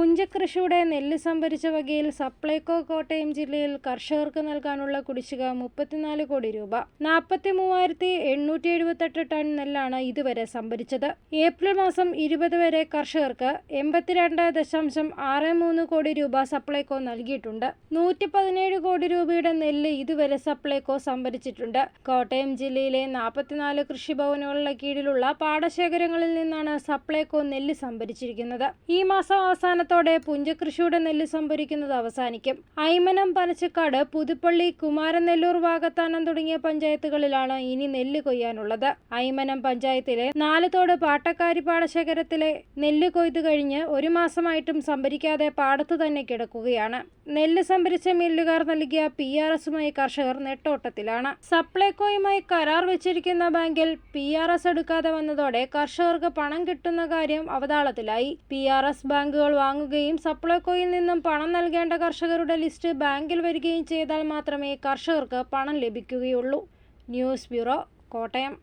പുഞ്ചകൃഷിയുടെ നെല്ല് സംഭരിച്ച വകയിൽ സപ്ലൈകോ കോട്ടയം ജില്ലയിൽ കർഷകർക്ക് നൽകാനുള്ള കുടിശ്ശിക മുപ്പത്തിനാല് കോടി രൂപ. നാൽപ്പത്തി മൂവായിരത്തി എണ്ണൂറ്റി എഴുപത്തെട്ട് ടൺ നെല്ലാണ് ഇതുവരെ സംഭരിച്ചത്. ഏപ്രിൽ മാസം ഇരുപത് വരെ കർഷകർക്ക് എൺപത്തിരണ്ട് ദശാംശം ആറ് മൂന്ന് കോടി രൂപ സപ്ലൈകോ നൽകിയിട്ടുണ്ട്. നൂറ്റി പതിനേഴ് കോടി രൂപയുടെ നെല്ല് ഇതുവരെ സപ്ലൈകോ സംഭരിച്ചിട്ടുണ്ട്. കോട്ടയം ജില്ലയിലെ നാൽപ്പത്തിനാല് കൃഷിഭവനുകളുടെ കീഴിലുള്ള പാടശേഖരങ്ങളിൽ നിന്നാണ് സപ്ലൈകോ നെല്ല് സംഭരിച്ചിരിക്കുന്നത്. ഈ മാസം അവസാനത്തോടെ പുഞ്ചകൃഷിയുടെ നെല്ല് സംഭരിക്കുന്നത് അവസാനിക്കും. ഐമനം പനച്ചക്കാട് പുതുപ്പള്ളി കുമാരനെല്ലൂർ വാകത്താനം തുടങ്ങിയ പഞ്ചായത്തുകളിലാണ് ഇനി നെല്ല് കൊയ്യാനുള്ളത്. ഐമനം പഞ്ചായത്തിലെ നാലത്തോട് പാട്ടക്കാരി പാടശേഖരത്തിലെ നെല്ല് കൊയ്തു കഴിഞ്ഞ് ഒരു മാസമായിട്ടും സംഭരിക്കാതെ പാടത്തു തന്നെ കിടക്കുകയാണ്. നെല്ല് സംഭരിച്ച മില്ലുകാർ നൽകിയ പി ആർ എസുമായി കർഷകർ നെട്ടോട്ടത്തിലാണ്. സപ്ലൈകോയുമായി കരാർ വെച്ചിരിക്കുന്ന ബാങ്കിൽ പി ആർ എസ് എടുക്കാതെ വന്നതോടെ കർഷകർക്ക് പണം കിട്ടുന്ന കാര്യം അവതാളത്തിലായി. പി ആർ എസ് ബാങ്കുകൾ വാങ്ങുകയും സപ്ലൈകോയിൽ നിന്നും പണം നൽകേണ്ട കർഷകരുടെ ലിസ്റ്റ് ബാങ്കിൽ വരികയും ചെയ്താൽ മാത്രമേ കർഷകർക്ക് പണം ലഭിക്കുകയുള്ളൂ. News bureau Kottayam.